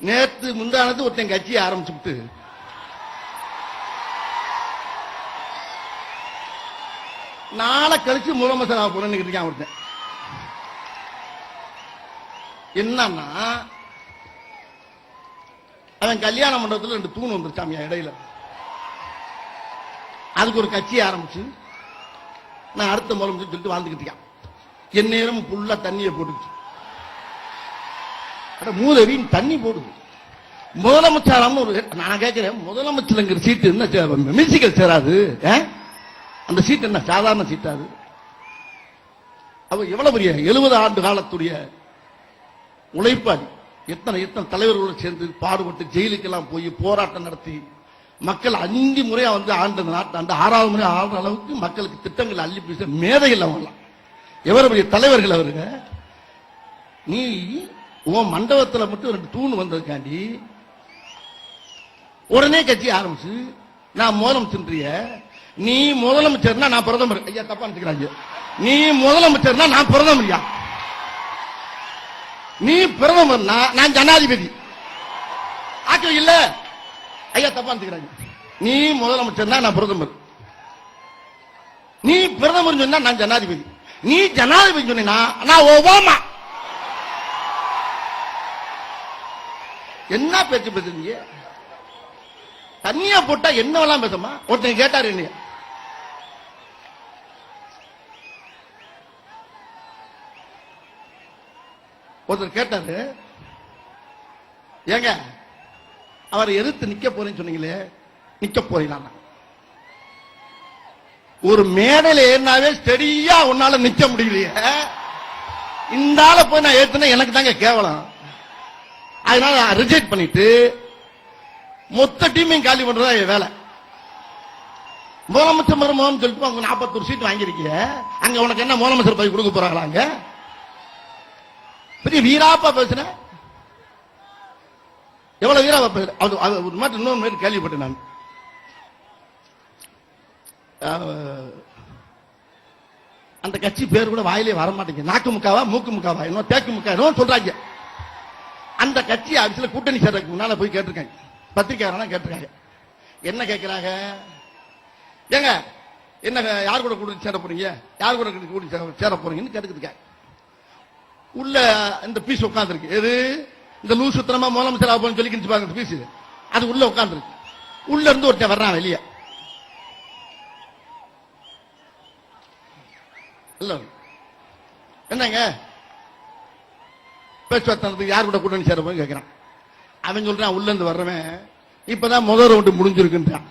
நேத்து முந்தானது ஒருத்தன் கட்சியை ஆரம்பிச்சுட்டு நாளை கழிச்சு முதலமைச்சர் ஆக போறேன்னு இருக்கான் ஒருத்தன். என்னன்னா அவன் கல்யாண மண்டபத்தில் ரெண்டு தூண் வந்துருச்சாமியா இடையில. அதுக்கு ஒரு கட்சி ஆரம்பிச்சு நான் அடுத்த முதலமைச்சர் சொல்லிட்டு வாழ்ந்துக்கிட்டு என் நேரம் ஃபுல்லா தண்ணியை போட்டுச்சு மூதவின்னு தண்ணி போடுது. முதலமைச்சராம ஒரு நான் கேட்கிறேன் முதலமைச்சருங்கிற சீட்டு என்ன மியூசிக்கல் சேராது ஆ? அந்த சீட்டு என்ன சாதாரண சீட்டாது அவ எவ்வளவு பெரிய எழுபது ஆண்டு காலத்துடைய உழைப்பாளி. எத்தனை எத்தனை தலைவர்களோடு சேர்ந்து பாடுபட்டு ஜெயிலுக்கெல்லாம் போய் போராட்டம் நடத்தி மக்கள் அஞ்சு முறையா வந்து ஆண்டு நாட்டு ஆண்டு ஆறாவது முறை ஆடுற அளவுக்கு மக்களுக்கு திட்டங்கள் அள்ளி பேச மேதைகள் அவங்களாம் எவ்வளவு பெரிய தலைவர்கள் அவருங்க? நீ உன் மண்டபத்துல மட்டும் ரெண்டு தூண் வந்ததுக்காண்டி உடனே கட்சி ஆரம்பிச்சு நான் முதலமைச்சன்றிய நீ முதலமைச்சர்னா நான் பிரதமர். ஐயா தப்பா நினைக்கிறாங்க நீ முதலமைச்சர்னா நான் பிரதமரியா? நீ பிரதமர்னா நான் ஜனாதிபதி. ஆக்கம் இல்ல. ஐயா தப்பா நினைக்கிறாங்க நீ முதலமைச்சர்னா நான் பிரதமர். நீ பிரதமர் சொன்னா நான் ஜனாதிபதி. நீ ஜனாதிபதி சொன்னா நான் ஒபாமா. என்ன பேச்சு பேசுறீங்க தண்ணியா போட்டா என்னவெல்லாம் பேசுமா? ஒருத்தன் கேட்டாரு என்ன ஒருத்தர் கேட்டாரு ஏங்க அவரை எதிர்த்து நிக்க போறேன்னு சொன்னீங்களே நிக்க போறீங்களா ஒரு மேடையில ஏறினாவே ஸ்டெடியா உன்னால நிக்க முடியலையே. இந்த ஆளை போய் நான் ஏத்துனா எனக்கு தாங்க கேவலம். அதனால ரிஜெக்ட் பண்ணிட்டு மொத்த டீமையும் காலி பண்றதா என் வேலை. முதலமைச்சர் மருமகன் சொல்லிட்டு அவங்க நாற்பத்தொரு சீட் வாங்கியிருக்கீங்க அங்க உனக்கு என்ன முதலமைச்சர் பதவி கொடுக்க போறாங்களா அங்க? பெரிய வீராப்பா பேசுன. எவ்வளவு வீராப்பா பேசுற அது ஒரு மாதிரி இன்னொரு மாதிரி கேள்விப்பட்டேன் நான். அந்த கட்சி பேர் கூட வாயிலே வர மாட்டேங்குது நாக்கு முக்காவா மூக்கு முக்காவா? இன்னும் தேக்கு முக்கா இன்னும் சொல்றாங்க. கட்சி ஆபீஸ்ல கூட்டணி சேர்றதுக்கு முன்னால போய் கேட்டிருக்காங்க பத்திரிக்கையாளர் கேட்டிருக்காங்க. என்ன கேட்கிறாங்க? ஏங்க என்ன யார் கூட கூட்டணி சேர போறீங்க? யார் கூட கூட்டணி சேர- சேர போறீங்கன்னு கேட்டுக்கிட்டு உள்ள இந்த பீஸ் உட்காந்துருக்கு எது? இந்த லூசு சுத்தனமா முதலமைச்சர் சொல்லி சொல்லிக்கிட்டு பாருங்க பீஸ் அது உள்ள உட்காந்துருக்கு உள்ள இருந்து ஒருத்தன் வர்றான் வெளியே. இல்ல என்னங்க? பேச்சுவார்த்தை யார் கூட கூட்டணி சேர போய் கேட்கிறான் அவன் சொல்றான் உள்ள இருந்து வர்றவன் இப்பதான் முதல் ரவுண்டு முடிஞ்சிருக்குன்றான்.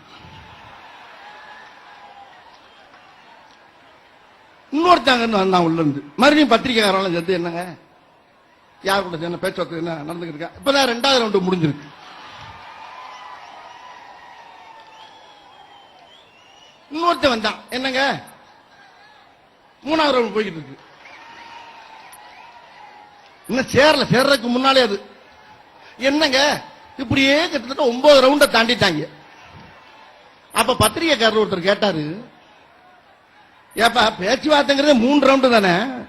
இன்னொருத்தாங்க வந்தான் உள்ள இருந்து மறுபடியும் பத்திரிகைக்காரன் சேர்த்து என்னங்க? யார் கூட என்ன பேச்சுவார்த்தை என்ன நடந்துகிட்டு இருக்கா? இப்பதான் ரெண்டாவது ரவுண்டு முடிஞ்சிருக்கு. இன்னொருத்தன் வந்தான். என்னங்க? மூணாவது ரவுண்ட் போய்கிட்டு இருக்கு. இன்னும் சேரல சேர்றதுக்கு முன்னாலே அது. என்னங்க? இப்படியே கிட்டத்தட்ட ஒன்பது ரவுண்ட தாண்டிட்டாங்க. அப்ப பத்திரிகைக்காரர் ஒருத்தர் கேட்டாரு. ஏப்பா பேச்சுவார்த்தைங்கிறது மூணு ரவுண்டு தானே?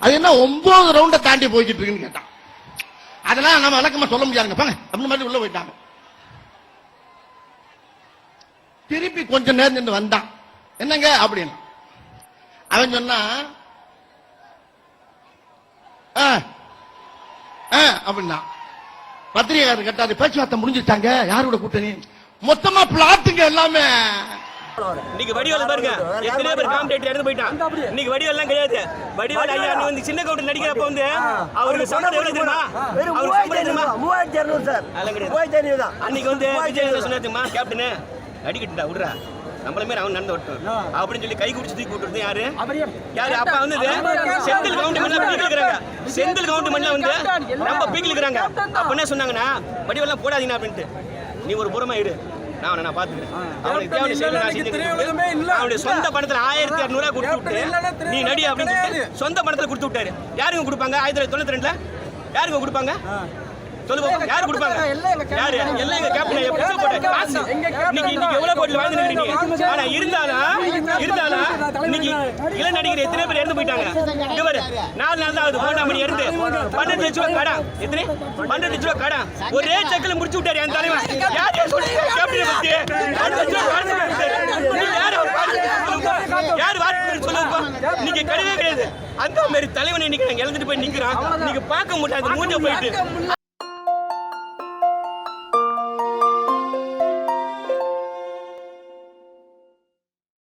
அது என்ன ஒன்பது ரவுண்ட தாண்டி போய்கிட்டு இருக்குன்னு கேட்டான். அதெல்லாம் நம்ம விளக்கமா சொல்ல முடியாதுங்க. பாங்க அப்படின்னு மாதிரி உள்ள போயிட்டாங்க. திருப்பி கொஞ்ச நேரம் நின்று வந்தான். என்னங்க அப்படின்னு. அவன் சொன்னா அப்படின்னா. பத்திரிகையாளர் கேட்டாரு பேச்சுவார்த்தை முடிஞ்சிட்டாங்க யாரோட கூட்டணி? மொத்தமா பிளாட்டுங்க எல்லாமே. இன்னைக்கு வடிவேல் பாருங்க எத்தனையோ பேர் காம்படேட்டர் இறந்து போயிட்டான். இன்னைக்கு வடிவேல் எல்லாம் கிடையாது. வடிவேல் ஐயா நீ வந்து சின்ன கவுண்டர் நடிக்கிறப்ப வந்து அவருக்கு சம்பளம் எவ்வளவு தெரியுமா? வெறும் அவருக்கு சம்பளம் தெரியுமா? மூவாயிரத்தி இரநூறு சார். அதெல்லாம் கிடையாது. மூவாயிரத்தி ஐநூறு தான். அன்னைக்கு வந்து விஜய் சொன்னாச்சுமா கேப்டனு அடிக்கட்டுடா விடுறா. நம்மள மாதிரி அவன் நடந்து வரட்டும். அப்படின்னு சொல்லி கை குடிச்சு தூக்கி விட்டுறது யாரு? யாரு? அப்ப வந்து செந்தில் கவுண்டமெண்ட்ல பீக்கில் இருக்கிறாங்க. செந்தில் கவுண்டமெண்ட்ல வந்து ரொம்ப பீக்கில் இருக்கிறாங்க. அப்ப என்ன சொன்னாங்கன்னா வடிவெல்லாம் போடாதீங்க அப்படின்ட்டு. நீ ஒரு புறமா இரு. நான் நான் பாத்துக்கிறேன். அவனுக்கு தேவையான செயலை நான் அவனுடைய சொந்த பணத்துல ஆயிரத்தி இரநூறுவா கொடுத்து விட்டு நீ நடி அப்படின்னு சொல்லிட்டு சொந்த பணத்துல கொடுத்து விட்டாரு. யாருங்க கொடுப்பாங்க? ஆயிரத்தி தொள்ளாயிரத்தி தொண்ணூத்தி ரெண்டுல? யாருங்க கொடுப்பாங்க? சொல்லு பாப்போம். யாரு கொடுப்பாங்க? யாரு? எல்லாம் எங்க கேப்டன் எப்படி போட்ட காசு இன்னைக்கு இன்னைக்கு எவ்வளவு கோடி வாழ்ந்து நீங்க? ஆனா இருந்தாலும் இருந்தாலும் இன்னைக்கு இள நடிகர் எத்தனை பேர் இறந்து போயிட்டாங்க? இங்க பாரு நாலு நாள் தான் ஆகுது போனா மணி பன்னெண்டு லட்ச ரூபாய் கடன் எத்தனை? பன்னெண்டு லட்ச ரூபாய் கடன் ஒரே செக்கில் முடிச்சு விட்டாரு என் தலைவன். யார் யார் சொல்லுங்க கேப்டனை பத்தி. பன்னெண்டு லட்ச ரூபாய் கடன் கொடுத்தாரு. நீங்க யார். யார் வார்த்தை சொல்லுங்க? நீங்க கிடையவே கிடையாது. அந்த மாதிரி தலைவனை இன்னைக்கு நாங்க இழந்துட்டு போய் நிக்கிறோம். நீங்க பார்க்க முடியாது மூஞ்ச போயிட்டு.